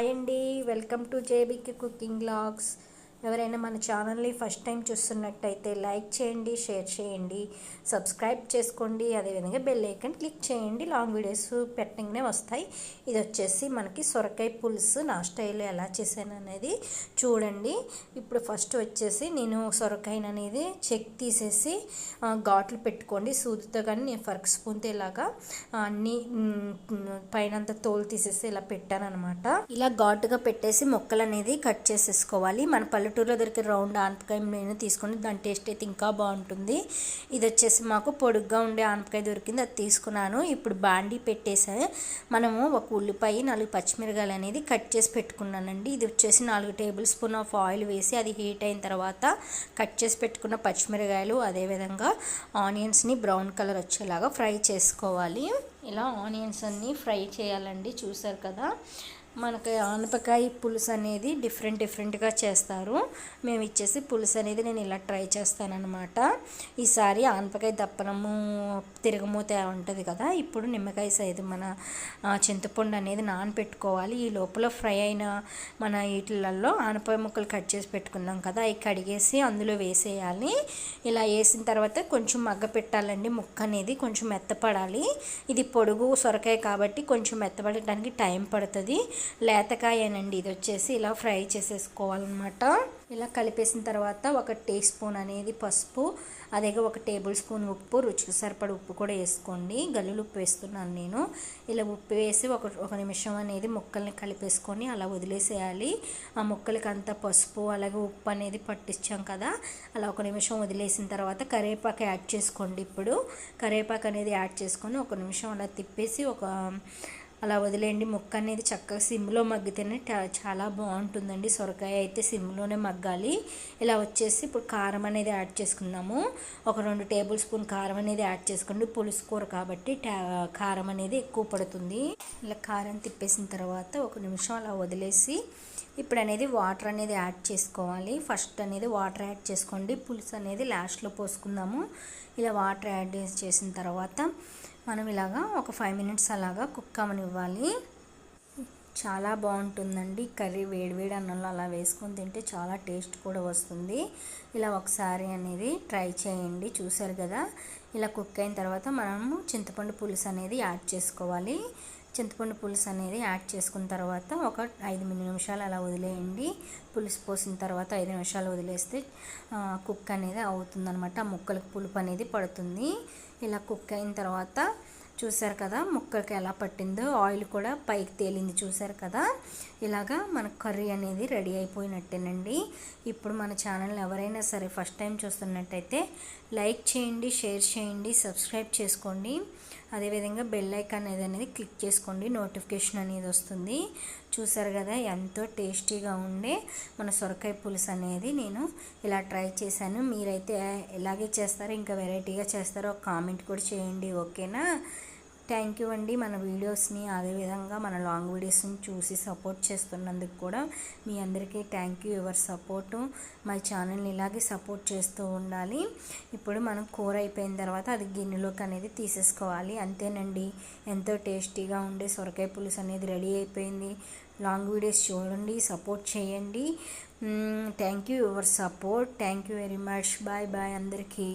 Hi అండి. Welcome to జేబీకి cooking blogs ఎవరైనా మన ఛానల్ని ఫస్ట్ టైం చూస్తున్నట్టయితే లైక్ చేయండి షేర్ చేయండి సబ్స్క్రైబ్ చేసుకోండి అదేవిధంగా బెల్ ఐకన్ క్లిక్ చేయండి. లాంగ్ వీడియోస్ పెట్టగానే వస్తాయి. ఇది వచ్చేసి మనకి సొరకాయ పులుసు. నా స్టైల్లో ఎలా చేశాను అనేది చూడండి. ఇప్పుడు ఫస్ట్ వచ్చేసి నేను సొరకాయని అనేది చెక్ తీసేసి ఘాట్లు పెట్టుకోండి. సూదితో కానీ నేను ఫర్క్ స్పూన్తో ఇలాగా అన్ని పైన తోలు తీసేసి ఇలా పెట్టాను అనమాట ఇలా ఘాటుగా పెట్టేసి మొక్కలు అనేది కట్ చేసేసుకోవాలి. మన పల్లెటూరులో దొరికే రౌండ్ ఆనపకాయ నేను తీసుకుని దాని టేస్ట్ అయితే ఇంకా బాగుంటుంది. ఇది వచ్చేసి మాకు పొడుగ్గా ఉండే ఆనపకాయ దొరికింది అది తీసుకున్నాను. ఇప్పుడు బాండీ పెట్టేసా మనము ఒక ఉల్లిపాయ నాలుగు పచ్చిమిరకాయలు అనేది కట్ చేసి పెట్టుకున్నానండి. ఇది వచ్చేసి నాలుగు టేబుల్ స్పూన్ ఆఫ్ ఆయిల్ వేసి అది హీట్ అయిన తర్వాత కట్ చేసి పెట్టుకున్న పచ్చిమిరకాయలు అదేవిధంగా ఆనియన్స్ని బ్రౌన్ కలర్ వచ్చేలాగా ఫ్రై చేసుకోవాలి. ఇలా ఆనియన్స్ అన్నీ ఫ్రై చేయాలండి చూసారు కదా. మనకి ఆనపకాయ పులుసు అనేది డిఫరెంట్ డిఫరెంట్గా చేస్తారు. మేము ఇచ్చేసి పులుసు అనేది నేను ఇలా ట్రై చేస్తానన్నమాట. ఈసారి ఆనపకాయ దప్పనము తిరగమూత ఉంటుంది కదా ఇప్పుడు నిమ్మకాయ సైజు మన చింతపండు అనేది నానపెట్టుకోవాలి. ఈ లోపల ఫ్రై అయిన మన వీటిలలో ఆనపకాయ ముక్కలు కట్ చేసి పెట్టుకున్నాం కదా అవి కడిగేసి అందులో వేసేయాలి. ఇలా వేసిన తర్వాత కొంచెం మగ్గ పెట్టాలండి ముక్క అనేది కొంచెం మెత్తపడాలి. ఇది పొడుగు సొరకాయ కాబట్టి కొంచెం మెత్తపడటానికి టైం పడుతుంది. లేతకాయనండి. ఇది వచ్చేసి ఇలా ఫ్రై చేసేసుకోవాలన్నమాట. ఇలా కలిపేసిన తర్వాత ఒక టీ స్పూన్ అనేది పసుపు అదే ఒక టేబుల్ స్పూన్ ఉప్పు రుచికి సరిపడ ఉప్పు కూడా వేసుకోండి. గల్లులు ఉప్పు వేస్తున్నాను నేను. ఇలా ఉప్పు వేసి ఒక ఒక నిమిషం అనేది ముక్కల్ని కలిపేసుకొని అలా వదిలేసేయాలి. ఆ ముక్కలకి అంతా పసుపు అలాగే ఉప్పు అనేది పట్టించాం కదా అలా ఒక నిమిషం వదిలేసిన తర్వాత కరివేపాకు యాడ్ చేసుకోండి ఇప్పుడు. కరివేపాకు అనేది యాడ్ చేసుకొని ఒక నిమిషం అలా తిప్పేసి ఒక అలా వదిలేయండి. ముక్క అనేది చక్కగా సిమ్లో మగ్గితేనే చాలా బాగుంటుందండి. సొరకాయ అయితే సిమ్లోనే మగ్గాలి. ఇలా వచ్చేసి ఇప్పుడు కారం అనేది యాడ్ చేసుకుందాము. ఒక రెండు టేబుల్ స్పూన్ కారం అనేది యాడ్ చేసుకోండి. పులుసు కూర కాబట్టి కారం అనేది ఎక్కువ పడుతుంది. ఇలా కారం తిప్పేసిన తర్వాత ఒక నిమిషం అలా వదిలేసి ఇప్పుడు అనేది వాటర్ అనేది యాడ్ చేసుకోవాలి. ఫస్ట్ అనేది వాటర్ యాడ్ చేసుకోండి. పులుసు అనేది లాస్ట్లో పోసుకుందాము. ఇలా వాటర్ యాడ్ చేసిన తర్వాత మనం ఇలాగా ఒక ఫైవ్ మినిట్స్ అలాగా కుక్ అవ్వనివ్వాలి చాలా బాగుంటుందండి కర్రీ వేడివేడి అన్నంలో అలా వేసుకొని తింటే చాలా టేస్ట్ కూడా వస్తుంది. ఇలా ఒకసారి అనేది ట్రై చేయండి. చూసారు కదా? ఇలా కుక్ అయిన తర్వాత మనము చింతపండు పులుసు అనేది యాడ్ చేసుకోవాలి. చింతపండు పులుసు అనేది యాడ్ చేసుకున్న తర్వాత ఒక ఐదు నిమిషాలు అలా వదిలేయండి. పులుసు పోసిన తర్వాత ఐదు నిమిషాలు వదిలేస్తే కుక్ అనేది అవుతుందనమాట ఆ ముక్కలకు పులుపు అనేది పడుతుంది. ఇలా కుక్ అయిన తర్వాత చూసారు కదా ముక్కలకి ఎలా పట్టిందో ఆయిల్ కూడా పైకి తేలింది చూసారు కదా. ఇలాగా మన కర్రీ అనేది రెడీ అయిపోయినట్టేనండి. ఇప్పుడు మన ఛానల్ ఎవరైనా సరే ఫస్ట్ టైం చూస్తున్నట్టయితే లైక్ చేయండి షేర్ చేయండి సబ్స్క్రైబ్ చేసుకోండి. అదేవిధంగా బెల్ ఐకాన్ అనేది అనేది క్లిక్ చేసుకోండి నోటిఫికేషన్ అనేది వస్తుంది. చూసారు కదా ఎంతో టేస్టీగా ఉండే మన సొరకాయ పులుసు అనేది నేను ఇలా ట్రై చేశాను. మీరైతే ఎలాగే చేస్తారో ఇంకా వెరైటీగా చేస్తారో ఒక కామెంట్ కూడా చేయండి ఓకేనా? థ్యాంక్ యూ అండి. మన వీడియోస్ని అదేవిధంగా మన లాంగ్ వీడియోస్ని చూసి సపోర్ట్ చేస్తున్నందుకు కూడా మీ అందరికీ థ్యాంక్ యూ యువర్ సపోర్టు మా ఛానల్ని ఇలాగే సపోర్ట్ చేస్తూ ఉండాలి. ఇప్పుడు మనం కూర అయిపోయిన తర్వాత అది గిన్నెలోకి అనేది తీసేసుకోవాలి. అంతేనండి. ఎంతో టేస్టీగా ఉండే సొరకాయ పులుసు అనేది రెడీ అయిపోయింది. లాంగ్ వీడియోస్ చూడండి సపోర్ట్ చేయండి. Thank you your support thank you very much bye bye అందరికీ.